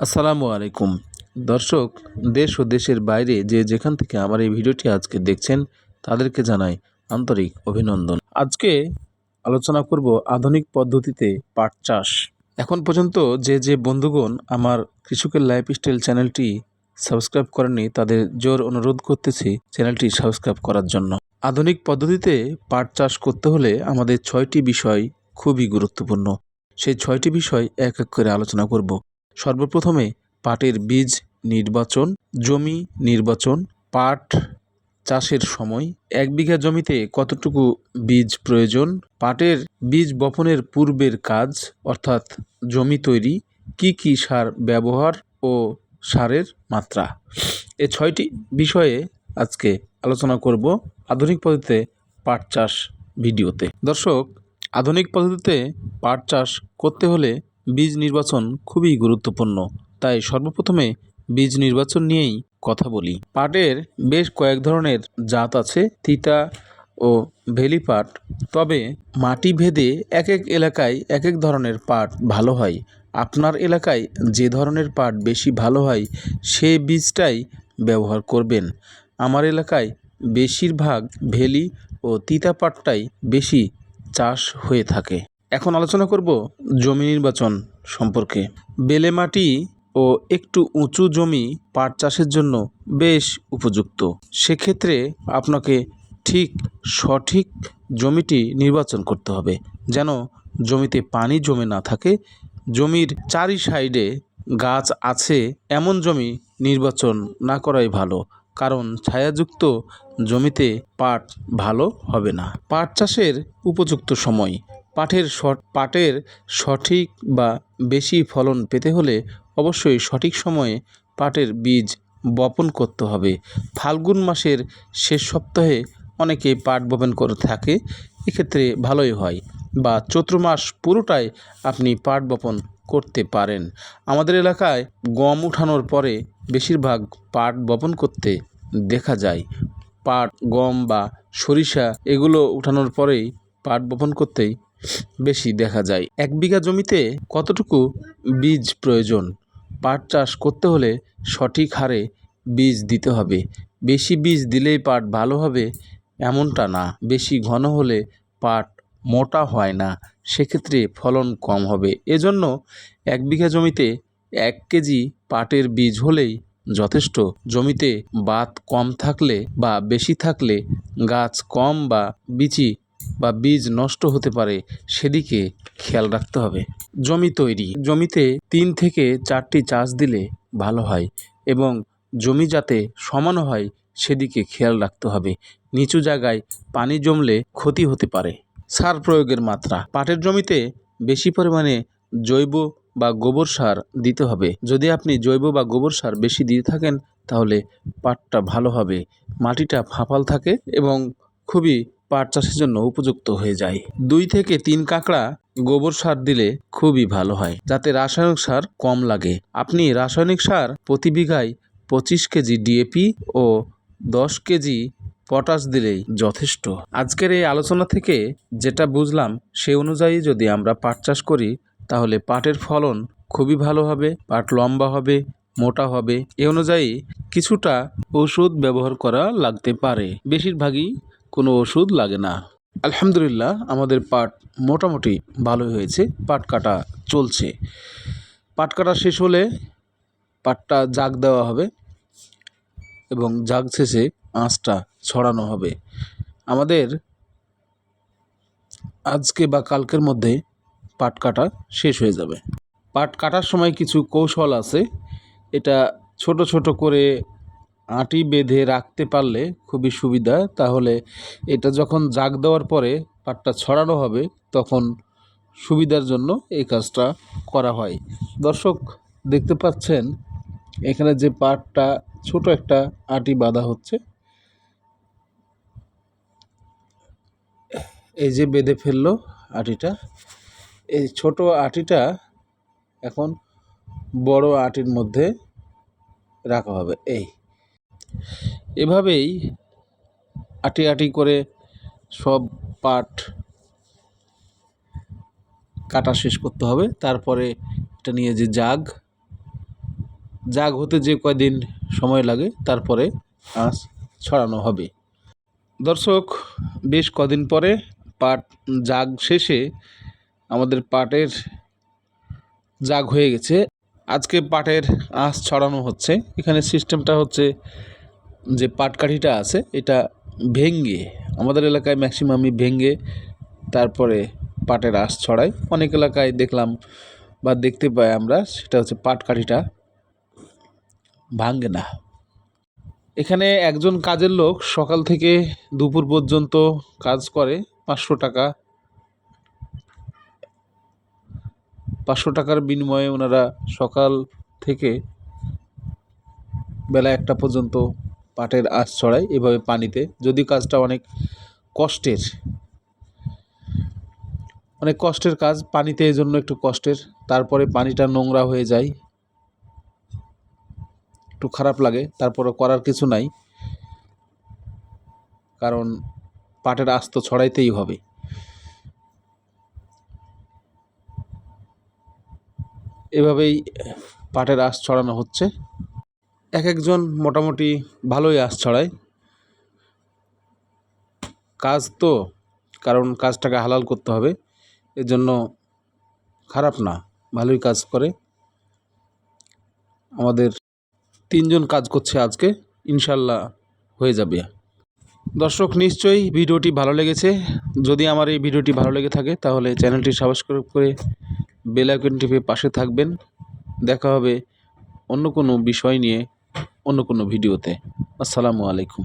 আসসালামু আলাইকুম। দর্শক, দেশ ও দেশের বাইরে যে যেখান থেকে আমার এই ভিডিওটি আজকে দেখছেন, তাদেরকে জানাই আন্তরিক অভিনন্দন। আজকে আলোচনা করব আধুনিক পদ্ধতিতে পাট চাষ। এখন পর্যন্ত যে যে বন্ধুগণ আমার কৃষকের লাইফস্টাইল চ্যানেলটি সাবস্ক্রাইব করেননি, তাদের জোর অনুরোধ করতেছি চ্যানেলটি সাবস্ক্রাইব করার জন্য। আধুনিক পদ্ধতিতে পাট চাষ করতে হলে আমাদের ছয়টি বিষয় খুবই গুরুত্বপূর্ণ। সেই ছয়টি বিষয় এক এক করে আলোচনা করব। সর্বপ্রথমে পাটের বীজ নির্বাচন, জমি নির্বাচন, পাট চাষের সময়। এক বিঘা জমিতে কতটুকু বীজ প্রয়োজন? পাটের বীজ বপনের পূর্বের কাজ, অর্থাৎ জমি তৈরি, কি কি সার ব্যবহার ও সারের মাত্রা? এ ছয়টি বিষয়ে আজকে আলোচনা করব আধুনিক পদ্ধতিতে পাট চাষ ভিডিওতে। দর্শক, আধুনিক পদ্ধতিতে পাট চাষ করতে হলে বীজ নির্বাচন খুবই গুরুত্বপূর্ণ। তাই সর্বপ্রথমে বীজ নির্বাচন নিয়েই কথা বলি। পাটের বেশ কয়েক ধরনের জাত আছে, তিতা ও ভেলি পাট। তবে মাটি ভেদে এক এক এলাকায় এক এক ধরনের পাট ভালো হয়। আপনার এলাকায় যে ধরনের পাট বেশি ভালো হয়, সে বীজটাই ব্যবহার করবেন। আমার এলাকায় বেশিরভাগ ভেলি ও তিতা পাটটাই বেশি চাষ হয়ে থাকে। এখন আলোচনা করব জমি নির্বাচন সম্পর্কে। বেলে মাটি ও একটু উঁচু জমি পাট চাষের জন্য বেশ উপযুক্ত। সেক্ষেত্রে আপনাকে ঠিক সঠিক জমিটি নির্বাচন করতে হবে, যেন জমিতে পানি জমে না থাকে। জমির চারি সাইডে গাছ আছে, এমন জমি নির্বাচন না করাই ভালো, কারণ ছায়াযুক্ত জমিতে পাট ভালো হবে না। পাট চাষের উপযুক্ত সময় পাটের পাটের সঠিক বা বেশি ফলন পেতে হলে অবশ্যই সঠিক সময়ে পাটের বীজ বপন করতে হবে। ফাল্গুন মাসের শেষ সপ্তাহে অনেকে পাট বপন করে থাকে, এক্ষেত্রে ভালোই হয় বা চৈত্র মাস পুরোটাই আপনি পাট বপন করতে পারেন। আমাদের এলাকায় গম উঠানোর পরে বেশিরভাগ পাট বপন করতে দেখা যায়। পাট, গম বা সরিষা এগুলো উঠানোর পরেই পাট বপন করতেই বেশি দেখা যায়। এক বিঘা জমিতে কতটুকু বীজ প্রয়োজন? পাট চাষ করতে হলে সঠিক হারে বীজ দিতে হবে। বেশি বীজ দিলেই পাট ভালো হবে এমনটা না। বেশি ঘন হলে পাট মোটা হয় না। সেক্ষেত্রে ফলন কম হবে। এজন্য এক বিঘা জমিতে এক কেজি পাটের বীজ হলেই যথেষ্ট। জমিতে বাত কম থাকলে বা বেশি থাকলে গাছ কম বা বিচি বা বীজ নষ্ট হতে পারে, সেদিকে খেয়াল রাখতে হবে। জমি তৈরি। জমিতে তিন থেকে চারটি চাষ দিলে ভালো হয় এবং জমি যাতে সমান হয়, সেদিকে খেয়াল রাখতে হবে। নিচু জায়গায় পানি জমলে ক্ষতি হতে পারে। সার প্রয়োগের মাত্রা। পাটের জমিতে বেশি পরিমাণে জৈব বা গোবর সার দিতে হবে। যদি আপনি জৈব বা গোবর সার বেশি দিয়ে থাকেন, তাহলে পাটটা ভালো হবে। মাটিটা ফাঁপাল থাকে এবং খুবই পাট চাষের জন্য উপযুক্ত হয়ে যায়। দুই থেকে তিন কাঁকড়া গোবর সার দিলে খুবই ভালো হয়, যাতে রাসায়নিক সার কম লাগে। আপনি রাসায়নিক সার প্রতি বিঘায় পঁচিশ কেজি ডিএপি ও দশ কেজি পটাশ দিলেই যথেষ্ট। আজকের এই আলোচনা থেকে যেটা বুঝলাম, সে অনুযায়ী যদি আমরা পাট চাষ করি, তাহলে পাটের ফলন খুবই ভালো হবে, পাট লম্বা হবে, মোটা হবে। এ অনুযায়ী কিছুটা ওষুধ ব্যবহার করা লাগতে পারে। বেশিরভাগই কোনো ওষুধ লাগে না। আলহামদুলিল্লাহ, আমাদের পাট মোটামুটি ভালোই হয়েছে। পাট কাটা চলছে। পাট কাটা শেষ হলে পাটটা জাগ দেওয়া হবে এবং জাগ শেষে আঁচটা ছড়ানো হবে। আমাদের আজকে বা কালকের মধ্যে পাট কাটা শেষ হয়ে যাবে। পাট কাটার সময় কিছু কৌশল আছে। এটা ছোট ছোট করে আঁটি বেঁধে রাখতে পারলে খুবই সুবিধা। তাহলে এটা যখন জাগ দেওয়ার পরে পাটটা ছড়ানো হবে, তখন সুবিধার জন্য এই কাজটা করা হয়। দর্শক, দেখতে পাচ্ছেন, এখানে যে পাটটা ছোট একটা আটি বাঁধা হচ্ছে, এই যে বেঁধে ফেলল আটিটা, এই ছোট আটিটা এখন বড় আটির মধ্যে রাখা হবে। এই এভাবেই আটি আটি করে সব পাট কাটা শেষ করতে হবে। তারপরে এটা নিয়ে যে জাগ জাগ হতে যে কয়দিন সময় লাগে, তারপরে আঁশ ছড়ানো হবে। দর্শক, বেশ কদিন পরে পাট জাগ শেষে আমাদের পাটের জাগ হয়ে গেছে। আজকে পাটের আঁশ ছড়ানো হচ্ছে। এখানে সিস্টেমটা হচ্ছে যে পাটকাঠিটা আছে, এটা ভেঙ্গে, আমাদের এলাকায় ম্যাক্সিমামই ভেঙ্গে, তারপরে পাটের আঁশ ছড়ায় অনেক এলাকায় দেখলাম বা দেখতে পাই আমরা, সেটা হচ্ছে পাটকাঠিটা ভাঙ্গে না। এখানে একজন কাজের লোক সকাল থেকে দুপুর পর্যন্ত কাজ করে, পাঁচশো টাকা। পাঁচশো টাকার বিনিময়ে ওনারা সকাল থেকে বেলা একটা পর্যন্ত পাটের আঁশ ছড়ায় এভাবে পানিতে। যদি কাজটা অনেক কষ্টের। অনেক কষ্টের কাজ, পানিতে এই জন্য একটু কষ্টের। তারপরে পানিটা নোংরা হয়ে যায়। একটু খারাপ লাগে তারপরে করার কিছু নাই। কারণ পাটের আস্ত ছড়াইতেই হবে। এভাবেই পাটের আঁশ ছড়ানো হচ্ছে। এক একজন মোটামুটি ভালোই আঁশ ছড়ায়। কাজ তো, কারণ কাজটাকে হালাল করতে হবে এর জন্য খারাপ না, ভালোই কাজ করে। আমাদের তিনজন কাজ করছে আজকে, ইনশাল্লাহ হয়ে যাবে। দর্শক, নিশ্চয়ই ভিডিওটি ভালো লেগেছে। যদি আমার এই ভিডিওটি ভালো লেগে থাকে, তাহলে চ্যানেলটি সাবস্ক্রাইব করে বেল আইকন টিপে পাশে থাকবেন। দেখা হবে অন্য কোনো বিষয় নিয়ে। অন্য কোনো ভিডিওতে। আসসালামু আলাইকুম।